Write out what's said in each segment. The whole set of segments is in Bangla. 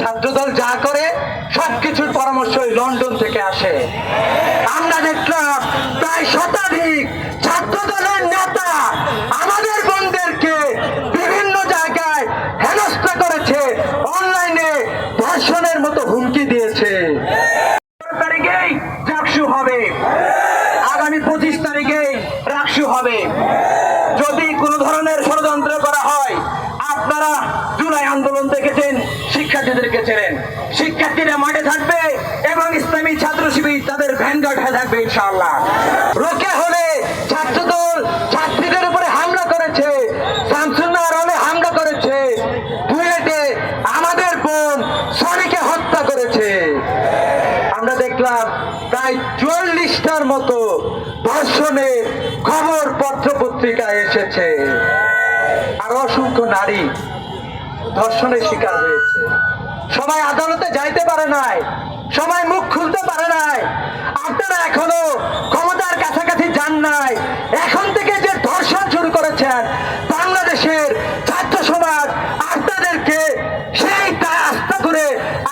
ছাত্রদল যা করে, সবকিছুর পরামর্শ লন্ডন থেকে আসে। আমরা দেখলাম প্রায় শতাধিক ছাত্রদলের নেতা আমাদের বোনদেরকে বিভিন্ন জায়গায় হেনস্থা করেছে, অনলাইনে ধর্ষণের মতো হুমকি দিয়েছে। তারিখেই চাকসু হবে। আগামী পঁচিশ তারিখেই রাকসু হবে। যদি কোনো ধরনের ষড়যন্ত্র করা হয়, আপনারা জুলাই আন্দোলন দেখেছেন, শিক্ষার্থীদেরকে চেনেন। শিক্ষার্থীরা মাঠে থাকবে এবং ইসলামী ছাত্র শিবির তাদের ভ্যানগার্ড হয়ে থাকবে ইনশাআল্লাহ। রোকে হলে ছাত্রদল ছাত্রীদের উপরে হামলা করেছে খবর পত্র পত্রিকায় এসেছে। আর অসংখ্য নারী ধর্ষণের শিকার হয়েছে। সবাই আদালতে যাইতে পারে নাই, সবাই মুখ খুলতে পারে নাই। আপনারা এখনও ক্ষমতার কাছাকাছি যান নাই। এখন থেকে যে ধর্ষণ শুরু করেছেন, বাংলাদেশের ছাত্র সমাজ আপনাদেরকে সেই আস্থা করে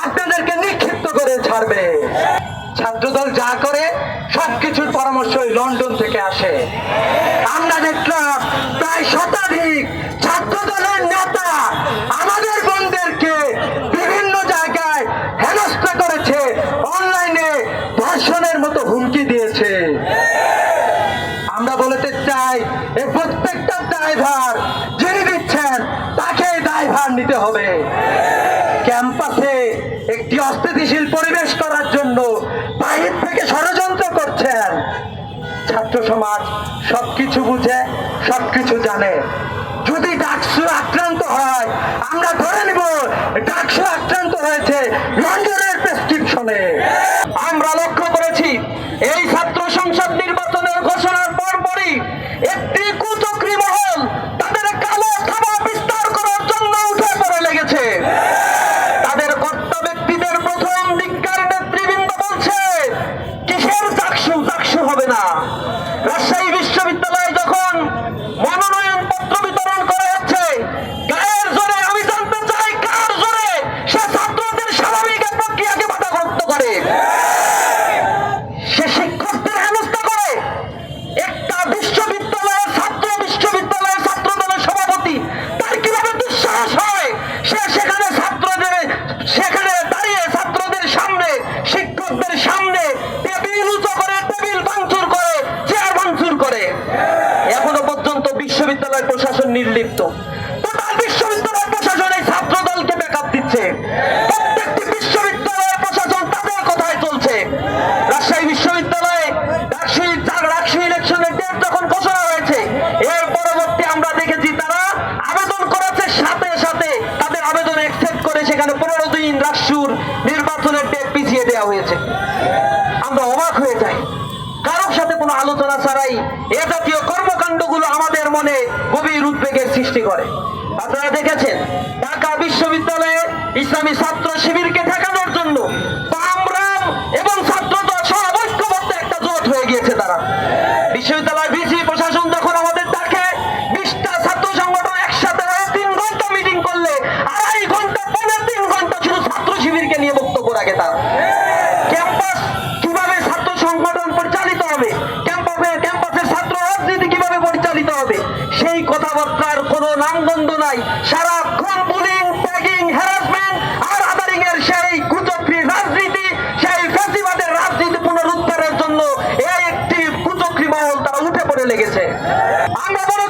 আপনাদেরকে নিক্ষিপ্ত করে ছাড়বে। ছাত্রদল যা করে, সবকিছুর পরামর্শ ওই লন্ডন থেকে আসে। আমরা দেখলাম প্রায় শতাধিক ছাত্রদলের নেতা আমাদের বোনদেরকে বিভিন্ন জায়গায় হেনস্থা করেছে অনলাইনে ধর্ষণের মতো হুমকি দিয়েছে আমরা বলতে চাই এই ড্রাইভার যিনি দিচ্ছেন, তাকে দায়ভার নিতে হবে। ক্যাম্পাসে একটি অস্থিতিশীল পরিবেশ করার জন্য বাহির থেকে ষড়যন্ত্র করছেন। ছাত্র সমাজ সবকিছু বুঝে, সবকিছু জানে। যদি ডাকসু আক্রান্ত হয়, আমরা ধরে নিব, ডাকসু আক্রান্ত হয়েছে লন্ডনের বিশ্ববিদ্যালয় প্রশাসন নির্লিপ্ত। বিশ্ববিদ্যালয় প্রশাসন এই ছাত্র দলকে দিচ্ছে। এর পরবর্তী আমরা দেখেছি তারা আবেদন সাথে সাথে তাদের আবেদন করে সেখানে পনেরো দিন নির্বাচনের ডেট পিছিয়ে দেওয়া হয়েছে। আমরা অবাক হয়ে যাই। কোনো আলোচনা ছাড়াই এ জাতীয় কর্মকাণ্ডগুলো আমাদের মনে গভীর উদ্বেগের সৃষ্টি করে। আপনারা দেখেছেন, ঢাকা বিশ্ববিদ্যালয়ে ইসলামী ছাত্র শিবিরকে ঠেকানোর জন্য এবং ছাত্র দল সহ ঐক্যবদ্ধ একটা জোট হয়ে গিয়েছে তারা। প্রশাসন যখন আমাদের ডাকে, বিশটা ছাত্র সংগঠন একসাথে তিন ঘণ্টা মিটিং করলে আড়াই ঘণ্টা পনেরো তিন ঘণ্টা শুধু ছাত্র শিবিরকে নিয়ে বক্তব্য রাখে তারা। ক্যাম্পাস কীভাবে ছাত্র সংগঠন পরিচালিত হবে? আপনার কোনো নামগন্ধ নাই। সারাক্ষণ বুলিং ট্যাগিং হ্যারাসমেন্ট আর আদারিং এর সেই কুচক্রি রাজনীতি, সেই ফ্যাসিবাদের রাজনীতি পুনরুদ্ধারের জন্য একটি কুচক্রি মহল তারা উঠে পড়ে লেগেছে। আমরা মনে